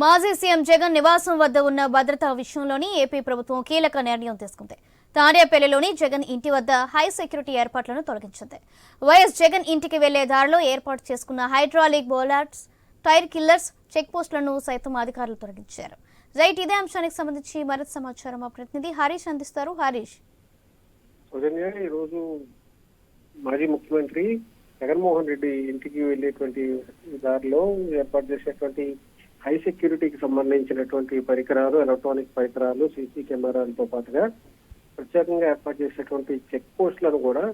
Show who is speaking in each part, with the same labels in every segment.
Speaker 1: మాజీ సీఎం జగన్ నివాసం వద్ద ఉన్న భద్రతా విషయంలోని ఏపీ ప్రభుత్వం కీలక నిర్ణయం తీసుకుంది. తాడేపల్లిలోని జగన్ ఇంటి వద్ద హై సెక్యూరిటీ ఏర్పాట్లను తొలగించింది. వైఎస్ జగన్ ఇంటికి వెళ్ళే దారిలో ఏర్పాటు చేసుకున్న hydraulic bollards tyre killers check పోస్టులను సైతం అధికారులు తొలగించారు. రైట్ ఇదే అంశానికి సంబంధించి మరింత సమాచారం మా ప్రతినిధి హరీష్ అందిస్తారు. హరీష్.
Speaker 2: ఈరోజు మాజీ ముఖ్యమంత్రి జగన్మోహన్ రెడ్డి ఇంటికి వెళ్ళేటువంటి దారిలో ఏర్పాటు చేసేటువంటి హై సెక్యూరిటీకి సంబంధించినటువంటి పరికరాలు ఎలక్ట్రానిక్ పరికరాలు సీసీ కెమెరాలతో పాటుగా ప్రత్యేకంగా ఏర్పాటు చేసినటువంటి చెక్ పోస్టులను కూడా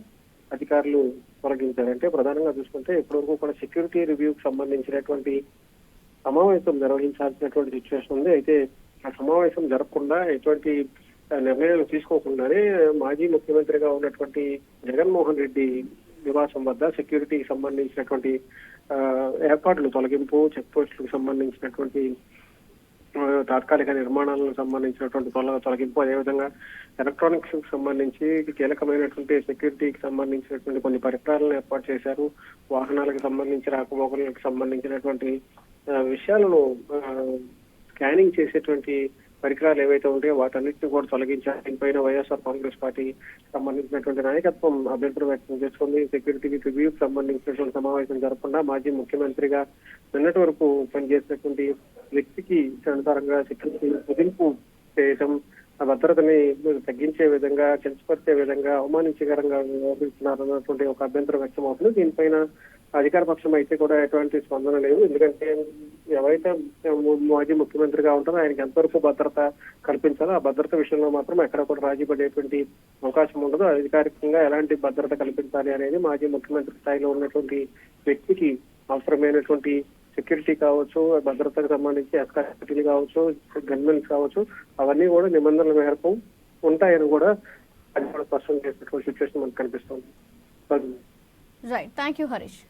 Speaker 2: అధికారులు తొలగించారు. అంటే ప్రధానంగా చూసుకుంటే ఇప్పటివరకు కూడా సెక్యూరిటీ రివ్యూకి సంబంధించినటువంటి సమావేశం నిర్వహించాల్సినటువంటి సిచ్యువేషన్ ఉంది. అయితే ఆ సమావేశం జరగకుండా ఎటువంటి నిర్ణయాలు తీసుకోకుండానే మాజీ ముఖ్యమంత్రిగా ఉన్నటువంటి జగన్మోహన్ రెడ్డి నివాసం వద్ద సెక్యూరిటీకి సంబంధించినటువంటి ఆ, ఏర్పాట్లు తొలగింపు చెక్ పోస్టులకు సంబంధించినటువంటి తాత్కాలిక నిర్మాణాలకు సంబంధించినటువంటి తొల తొలగింపు. అదేవిధంగా ఎలక్ట్రానిక్స్కు సంబంధించి కీలకమైనటువంటి సెక్యూరిటీకి సంబంధించినటువంటి కొన్ని పరికరాలను ఏర్పాటు చేశారు. వాహనాలకు సంబంధించి రాకపోకలకు సంబంధించినటువంటి విషయాలను స్కానింగ్ చేసేటువంటి పరికరాలు ఏవైతే ఉంటాయో వాటన్నిటిని కూడా తొలగించారు దీనిపైన వైఎస్ఆర్ కాంగ్రెస్ పార్టీ సంబంధించినటువంటి నాయకత్వం అభ్యంతరం వ్యక్తం చేసుకుంది సెక్యూరిటీ రివ్యూకి సంబంధించినటువంటి సమావేశం జరగకుండా మాజీ ముఖ్యమంత్రిగా నిన్నటి వరకు పనిచేసినటువంటి వ్యక్తికి అనుసారంగా సెక్యూరిటీ కుదింపు చేయటం ఆ భద్రతని తగ్గించే విధంగా కించపరిచే విధంగా అవమానించకరంగా వ్యవహరిస్తున్నారు అన్నటువంటి ఒక అభ్యంతరం వ్యక్తం అవుతుంది దీనిపైన అధికార పక్షం అయితే కూడా ఎటువంటి స్పందన లేదు. ఎందుకంటే ఎవరైతే మాజీ ముఖ్యమంత్రిగా ఉంటారో ఆయనకి ఎంతవరకు భద్రత కల్పించాలో ఆ భద్రత విషయంలో మాత్రం ఎక్కడ కూడా రాజీ పడేటువంటి అవకాశం ఉండదు. అధికారికంగా ఎలాంటి భద్రత కల్పించాలి అనేది మాజీ ముఖ్యమంత్రి స్థాయిలో ఉన్నటువంటి వ్యక్తికి అవసరమైనటువంటి సెక్యూరిటీ కావచ్చు భద్రతకు సంబంధించి ఎస్కార్టీలు కావచ్చు గన్మెన్స్ కావచ్చు అవన్నీ కూడా నిబంధనల మేరకు ఉంటాయని కూడా అది కూడా స్పష్టం చేసినటువంటి సిచ్యువేషన్ మనకు కనిపిస్తుంది.
Speaker 1: Right thank you Harish